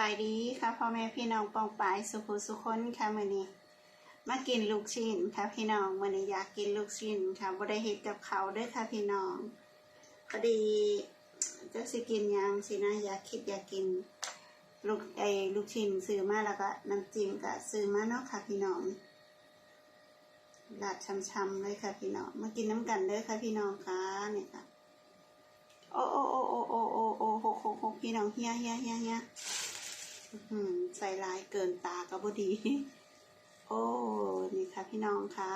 บายดีค่ะพ่อแม่พี่น้องปองปายสุขุสุคนค่ะมื้อนี้มากินลูกชิ้นค่ะพี่น้องมื้อนี้อยากกินลูกชิ้นค่ะบ่ได้เฮ็ดกับเขาด้วยค่ะพี่น้องพอดีจักสิกินยังสินะอยากคิดอยากกินลูกไอ้ลูกชิ้นซื้อมาแล้วก็น้ำจิ้มก็ซื้อมาเนาะค่ะพี่น้องลาดช้ำๆเลยค่ะพี่น้อง มากินน้ำกันเด้ค่ะพี่น้องค่ะเนี่ยค่ะโอ้โอ้โอ้โอ้โอ้โอ้โอ้หกหกหกพี่น้องเฮียเฮียเฮียเฮีย ใส่ลายเกินตาก็บ่ดี โอ้ นี่ค่ะพี่น้องคะ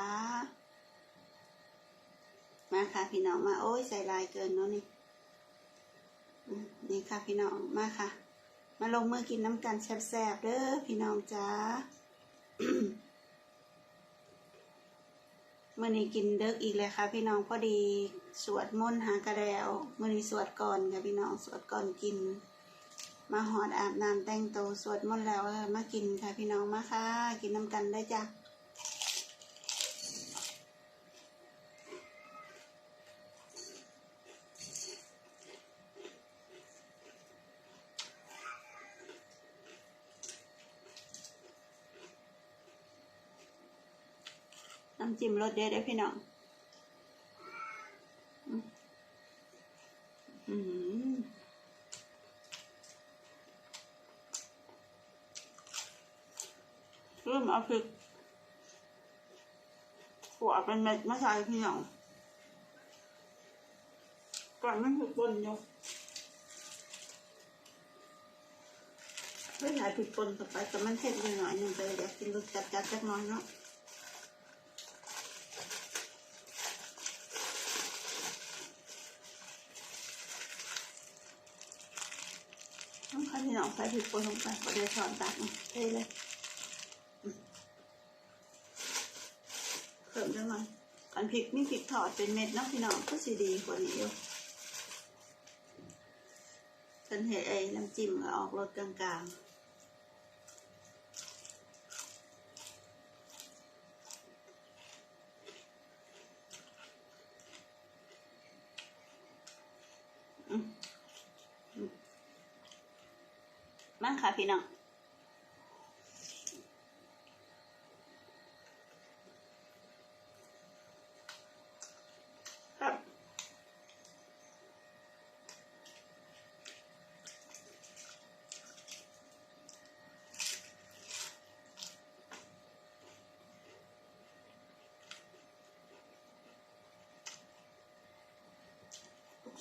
มาค่ะพี่น้องมา โอ้ยใส่ลายเกินเนาะนี่นี่ค่ะพี่น้องมาค่ะ มาลงมือกินน้ำกันแซ่บๆเด้อพี่น้องจ้ามื่อนี้กินเด็กอีกเลยค่ะ พี่น้องพอดีสวดมนต์หากระแล้วมื่อนี้สวดก่อนค่ะพี่น้องสวดก่อนกิน มาหอดอาบน้ำแต่งตัวสวดมนต์แล้วเออมากินค่ะพี่น้องมาค่ะ กินน้ำกันได้จ้ะน้ำจิ้มรสเด็ดได้พี่น้องอืมอืม เริ่มเอาพริกหัวเป็นเม็ดมาใส่พี่น้องก่อนมันถูกปนอยู่ไม่ใส่พริกปนเข้าไปแต่มันเผ็ดหน่อยหนึ่งไปเดี๋ยวกินรสจัดๆจักน้อยเนาะน้ำข้าวที่น้องใส่พริกป่นลงไปพอเดี๋ยวช้อนตักเทเลยอืม เพิ่มได้ไหมอันพริกนี่พริกทอดเป็นเม็ดนะพี่น้องก็สีดีกว่านี้อยู่ฉันเห็นไอ้น้ำจิ้มออกรสกลางๆอืมมาค่ะพี่น้องครับ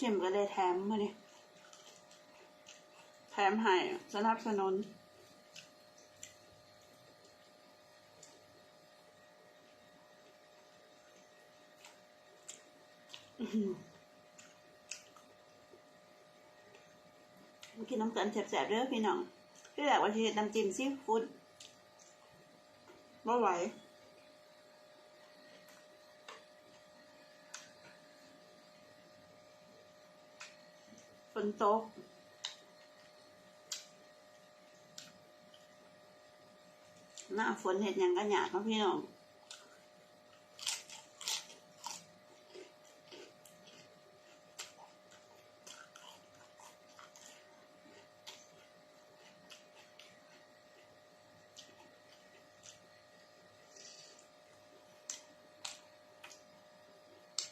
ลูกชิมก็เลยแถมมาเนี่ยแถมให้สนับสนุนอื้อหือมากินน้ำกันแสบๆเด้อพี่น้องที่แรกว่าจะเฮ็ดน้ำจิ้มซีฟู้ดบ่ไหว ฝนตกหน้าฝนเห็ดหยังก็หยาดเนาะพี่น้อง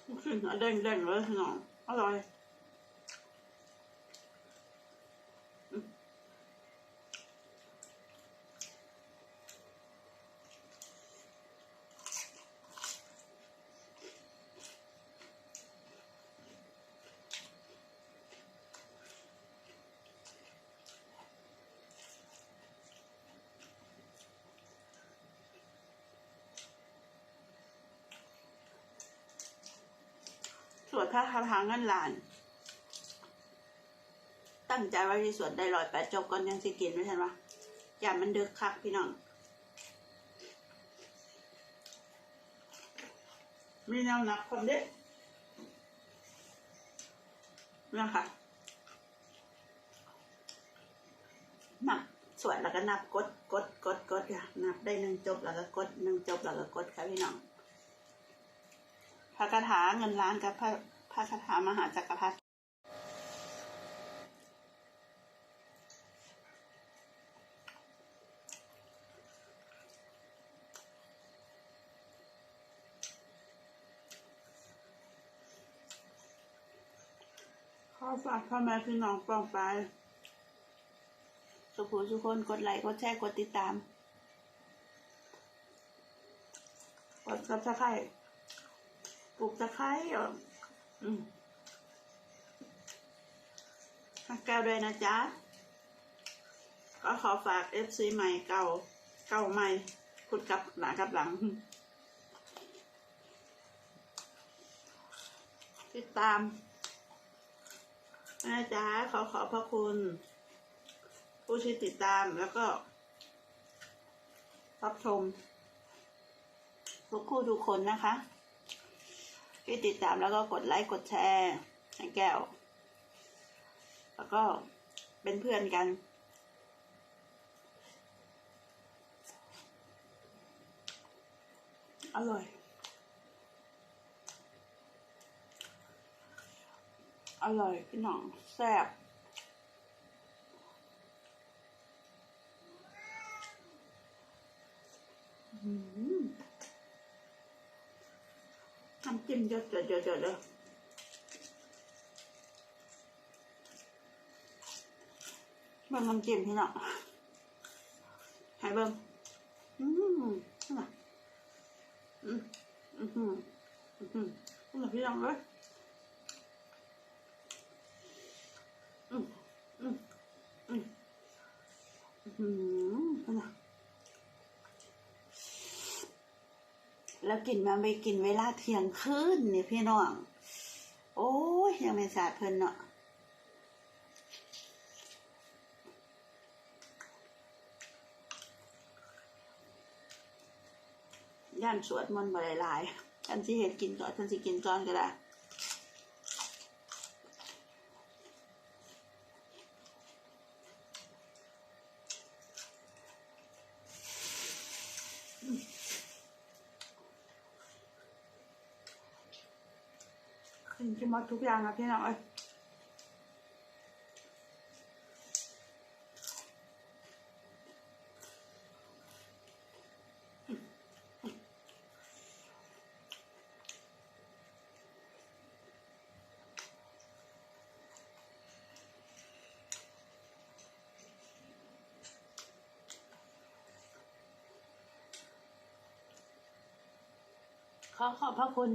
ลูกชิ้นอะเด้งเด้งๆเลยพี่น้องอร่อย สวดพระคาถาเงินล้าน ตั้งใจว่าที่สวดได้ร้อยแปดจบก่อนยังสิกินไม่ใช่ปะอย่ามันเดึกคักพี่น้องมีแนวหนักคนเด็ดนะคะนับสวดแล้วก็นับกดกดกดกดค่ะนับได้หนึ่งจบแล้วก็กดหนึ่งจบแล้วก็กดค่ะพี่น้อง พระคาถาเงินล้านกับพระพระคาถามหาจักรพรรดิข้อฝากพ่อแม่พี่น้องปองไปสุขูทุกคนกดไลค์กดแชร์กดติดตาม กดซับสไครต์ ลูกตะไคร้อะอืมทักแก้วด้วยนะจ๊ะ ก็ขอฝาก FC ใหม่เก่า เก่าใหม่พุดกับหนากับหลัง ติดตามนะจ๊ะขอขอบพระคุณ ผู้ที่ติดตามแล้วก็รับชมทุกคู่ทุกคนนะคะ ที่ติดตามแล้วก็กดไลค์กดแชร์ให้แก้ว แล้วก็เป็นเพื่อนกัน อร่อย อร่อยพี่น้องแซ่บอื้อหือน้ำจิ้มเยอะเยอะเยอะเยอะเบิ่งน้ำจิ้มพี่น้องหายเบิ่งอืมน่ะอืมอืมอืมอืมอืมพี่น้องเอ้ย แล้วกินมาไปกินเวลาเที่ยงคืนเนี่ยพี่น้อง โอ้ยยังไม่สาดเพิ่นเนาะย่านสวดมนต์บ่หลายๆท่านสิเห็ดกินก่อนท่านสิกินก่อนก็ได้ ขึ้นจะหมดทุกอย่างนะพี่น้องเอ้ยขอขอบพระคุณ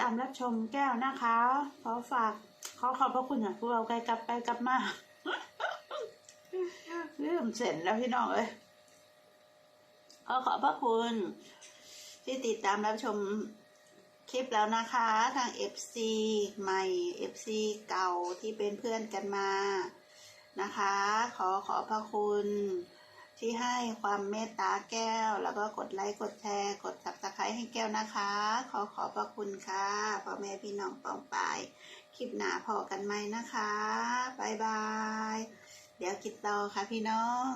ตามรับชมแก้วนะคะ ขอฝากขอขอบพระคุณอะพวกเราไกลกลับไปกลับมาเริ่มเสร็จแล้วพี่น้องเอ้ยขอขอบพระคุณ ที่ติดตามรับชมคลิปแล้วนะคะทาง FC ใหม่ FC เก่าที่เป็นเพื่อนกันมานะคะ ขอขอบพระคุณ ที่ให้ความเมตตาแก้ว แล้วก็กดไลค์กดแชร์กด subscribe ให้แก้วนะคะ ขอขอบพระคุณค่ะพ่อแม่พี่น้องปองปายคลิปหนาพอกันไหมนะคะบายบาย เดี๋ยวคิดต่อค่ะพี่น้อง